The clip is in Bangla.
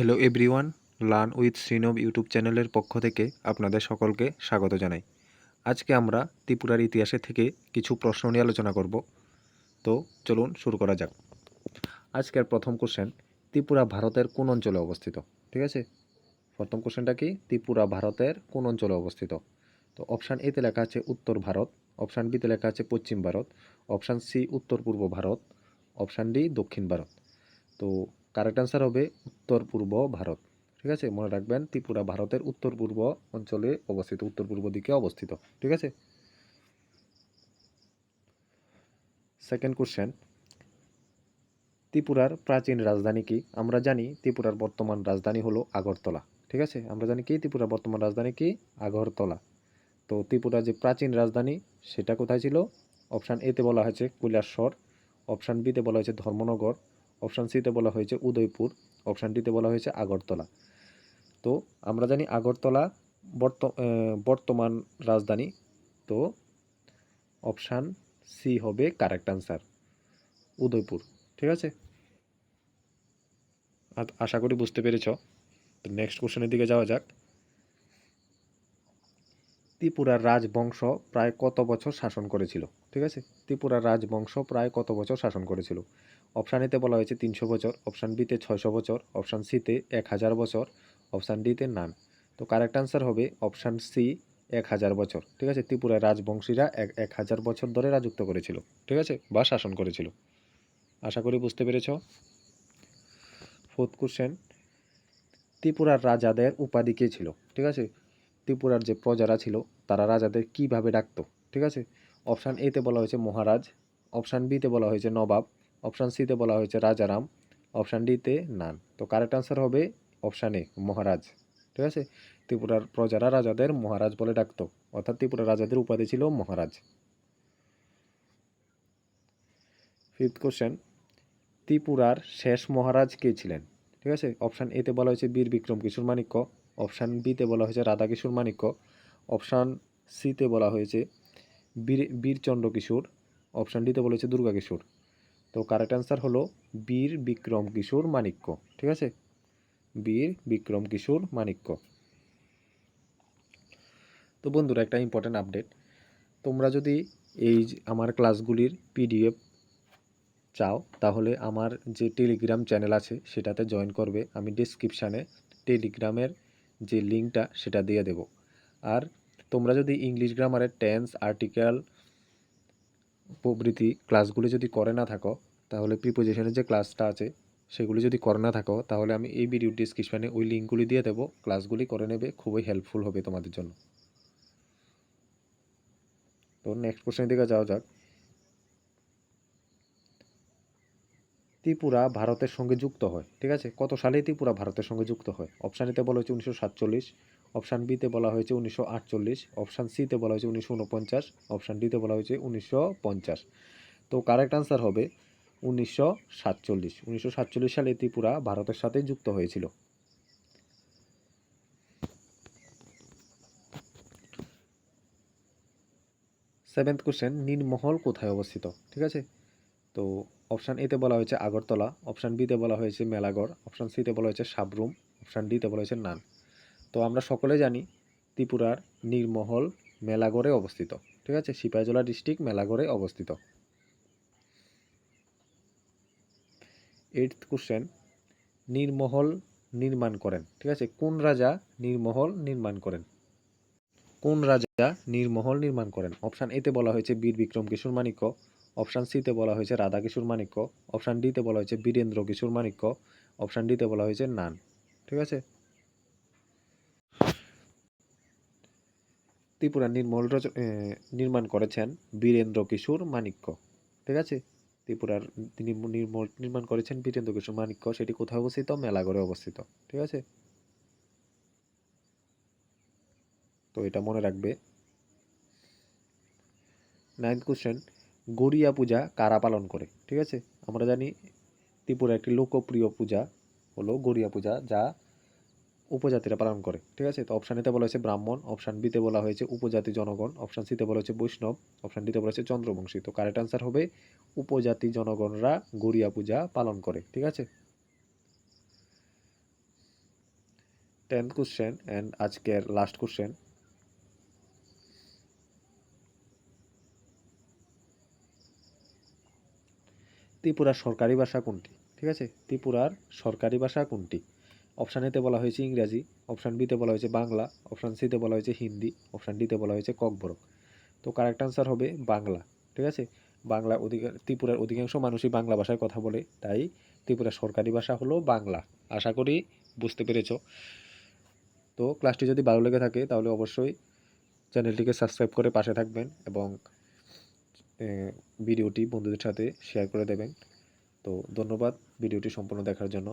Hello everyone learn with Srinab YouTube চ্যানেলের পক্ষ থেকে আপনাদের সকলকে স্বাগত জানাই। আজকে আমরা ত্রিপুরার ইতিহাসে থেকে কিছু প্রশ্ন নিয়ে আলোচনা করব। তো চলুন শুরু করা যাক। আজকের প্রথম কোশ্চেন ত্রিপুরা ভারতের কোন অঞ্চলে অবস্থিত? ঠিক আছে? প্রথম কোশ্চেনটা কি? ত্রিপুরা ভারতের কোন অঞ্চলে অবস্থিত? তো অপশান এতে লেখা আছে উত্তর ভারত অপশান বিতে লেখা আছে পশ্চিম ভারত অপশান সি উত্তর পূর্ব ভারত অপশান ডি দক্ষিণ ভারত। তো কারেক্ট অ্যান্সার হবে উত্তর পূর্ব ভারত। ঠিক আছে? মনে রাখবেন ত্রিপুরা ভারতের উত্তর পূর্ব অঞ্চলে অবস্থিত, উত্তর পূর্ব দিকে অবস্থিত। ঠিক আছে? সেকেন্ড কোশ্চেন ত্রিপুরার প্রাচীন রাজধানী কি? আমরা জানি ত্রিপুরার বর্তমান রাজধানী হলো আগরতলা। ঠিক আছে? আমরা জানি কি? ত্রিপুরার বর্তমান রাজধানী কি? আগরতলা। তো ত্রিপুরার যে প্রাচীন রাজধানী, সেটা কোথায় ছিল? অপশান এতে বলা হয়েছে কৈলাসর। অপশান বিতে বলা হয়েছে ধর্মনগর। অপশান সিতে বলা হয়েছে উদয়পুর অপশান ডিতে বলা হয়েছে আগরতলা। তো আমরা জানি আগরতলা বর্ত বর্তমান রাজধানী। তো অপশান সি হবে কারেক্ট আনসার উদয়পুর। ঠিক আছে? আশা করি বুঝতে পেরেছ। তো নেক্সট কোশ্চেনের দিকে যাওয়া যাক। ত্রিপুরার রাজবংশ প্রায় কত বছর শাসন করেছিল? ঠিক আছে? ত্রিপুরার রাজবংশ প্রায় কত বছর শাসন করেছিল? অপশান এতে বলা হয়েছে তিনশো বছর অপশান বিতে ছয়শো বছর অপশান সিতে এক হাজার বছর অপশান ডিতে নান তো কারেক্ট আনসার হবে অপশান সি এক হাজার বছর। ঠিক আছে? ত্রিপুরার রাজবংশীরা এক এক হাজার বছর ধরে রাজত্ব করেছিল। ঠিক আছে? বা শাসন করেছিল। আশা করি বুঝতে পেরেছ? ফোর্থ কোশ্চেন ত্রিপুরার রাজাদের উপাধি কে ছিল? ঠিক আছে? ত্রিপুরার যে প্রজারা ছিল, তারা রাজাদের কীভাবে ডাকতো, ঠিক আছে? অপশান এতে বলা হয়েছে মহারাজ অপশান বিতে বলা হয়েছে নবাব অপশান সিতে বলা হয়েছে রাজারাম অপশান ডিতে নান। তো কারেক্ট আনসার হবে অপশান এ মহারাজ, ঠিক আছে? ত্রিপুরার প্রজারা রাজাদের মহারাজ বলে ডাকতো, অর্থাৎ ত্রিপুরার রাজাদের উপাধি ছিল মহারাজ। ফিফথ কোশ্চেন ত্রিপুরার শেষ মহারাজ কে ছিলেন? ঠিক আছে? অপশান এতে বলা হয়েছে বীর বিক্রম কিশোর মাণিক্য অপশান বিতে বলা হয়েছে রাধা কিশোর মাণিক্য। অপশান সিতে বলা হয়েছে বীর, বীরচন্দ্র কিশোর। অপশান ডিতে বলা হয়েছে দুর্গা কিশোর। তো কারেক্ট অ্যান্সার হলো বীর বিক্রম কিশোর মাণিক্য, ঠিক আছে? বীর বিক্রম কিশোর মাণিক্য। তো বন্ধুরা, একটা ইম্পর্ট্যান্ট আপডেট তোমরা যদি এই আমার ক্লাসগুলির পিডিএফ চাও, তাহলে আমার যে টেলিগ্রাম চ্যানেল আছে, সেটাতে জয়েন করবে। আমি ডিসক্রিপশানে টেলিগ্রামের যে লিঙ্কটা সেটা দিয়ে দেব। আর তোমরা যদি ইংলিশ গ্রামারের টেন্স আর্টিকেল প্রভৃতি ক্লাসগুলি যদি করে না থাকো, তাহলে প্রিপোজিশনের যে ক্লাসটা আছে, সেগুলি যদি করে না থাকো, তাহলে আমি এই ভিডিও ডিসক্রিপশানে ওই লিঙ্কগুলি দিয়ে দেবো। ক্লাসগুলি করে নেবে, খুবই হেল্পফুল হবে তোমাদের জন্য। তো নেক্সট কোশ্চেনের দিকে যাওয়া যাক। ত্রিপুরা ভারতের সঙ্গে যুক্ত হয়, ঠিক আছে? কত সালে ত্রিপুরা ভারতের সঙ্গে যুক্ত হয়? অপশান এতে বলা হয়েছে উনিশশো সাতচল্লিশ অপশান বিতে বলা হয়েছে উনিশশো আটচল্লিশ অপশান সিতে বলা হয়েছে উনিশশো উনপঞ্চাশ অপশান ডিতে বলা হয়েছে উনিশশো পঞ্চাশ। তো কারেক্ট আনসার হবে উনিশশো সাতচল্লিশ। উনিশশো সাতচল্লিশ সালে ত্রিপুরা ভারতের সাথে যুক্ত হয়েছিল। সেভেন্থ কোশ্চেন নীলমহল কোথায় অবস্থিত? ঠিক আছে? তো অপশান এতে বলা হয়েছে আগরতলা অপশান বিতে বলা হয়েছে মেলাগড় অপশান সিতে বলা হয়েছে সাবরুম অপশান ডিতে বলা হয়েছে নান। তো আমরা সকলে জানি ত্রিপুরার নীরমহল মেলাগড়ে অবস্থিত, ঠিক আছে? সিপাহীজলা ডিস্ট্রিক্ট মেলাগড়ে অবস্থিত। এইট কোশ্চেন নীরমহল নির্মাণ করেন, ঠিক আছে? কোন রাজা নীরমহল নির্মাণ করেন? কোন রাজা নীরমহল নির্মাণ করেন? অপশান এতে বলা হয়েছে বীর বিক্রম কিশোর মাণিক্য অপশান সিতে বলা হয়েছে রাধা কিশোর মাণিক্য। অপশান ডিতে বলা হয়েছে বীরেন্দ্র কিশোর মাণিক্য। অপশান ডিতে বলা হয়েছে নান। ঠিক আছে? ত্রিপুরা নির্মল রচ- নির্মাণ করেছেন বীরেন্দ্র কিশোর মাণিক্য। ঠিক আছে? ত্রিপুরার তিনি নির্মল, নির্মাণ করেছেন বীরেন্দ্র কিশোর মাণিক্য। সেটি কোথায় অবস্থিত? মেলাগড়ে অবস্থিত। ঠিক আছে? তো এটা মনে রাখবে। নাইন্থ কোশ্চেন গড়িয়া পূজা কারা পালন করে, ঠিক আছে? আমরা জানি ত্রিপুরা একটি লোকপ্রিয় পূজা হলো গড়িয়া পূজা, যা উপজাতিরা পালন করে, ঠিক আছে? তো অপশান এতে বলা হয়েছে ব্রাহ্মণ অপশান বিতে বলা হয়েছে উপজাতি জনগণ অপশান সিতে বলা হয়েছে বৈষ্ণব অপশান ডিতে বলা হয়েছে চন্দ্রবংশী। তো কারেক্ট আনসার হবে উপজাতি জনগণরা গড়িয়া পূজা পালন করে, ঠিক আছে? টেন্থ কোশ্চেন অ্যান্ড আজকের লাস্ট কোশ্চেন ত্রিপুরার সরকারি ভাষা কোনটি? ঠিক আছে? ত্রিপুরার সরকারি ভাষা কোনটি? অপশান এতে বলা হয়েছে ইংরাজি অপশান বিতে বলা হয়েছে বাংলা অপশান সিতে বলা হয়েছে হিন্দি অপশান ডিতে বলা হয়েছে ককবরক। তো কারেক্ট আনসার হবে বাংলা। ঠিক আছে? বাংলা অধিকার ত্রিপুরার অধিকাংশ মানুষই বাংলা ভাষায় কথা বলে, তাই ত্রিপুরার সরকারি ভাষা হলো বাংলা। আশা করি বুঝতে পেরেছ। তো ক্লাসটি যদি ভালো লেগে থাকে, তাহলে অবশ্যই চ্যানেলটিকে সাবস্ক্রাইব করে পাশে থাকবেন এবং ভিডিওটি বন্ধুদের সাথে শেয়ার করে দেবেন। তো ধন্যবাদ ভিডিওটি সম্পূর্ণ দেখার জন্য।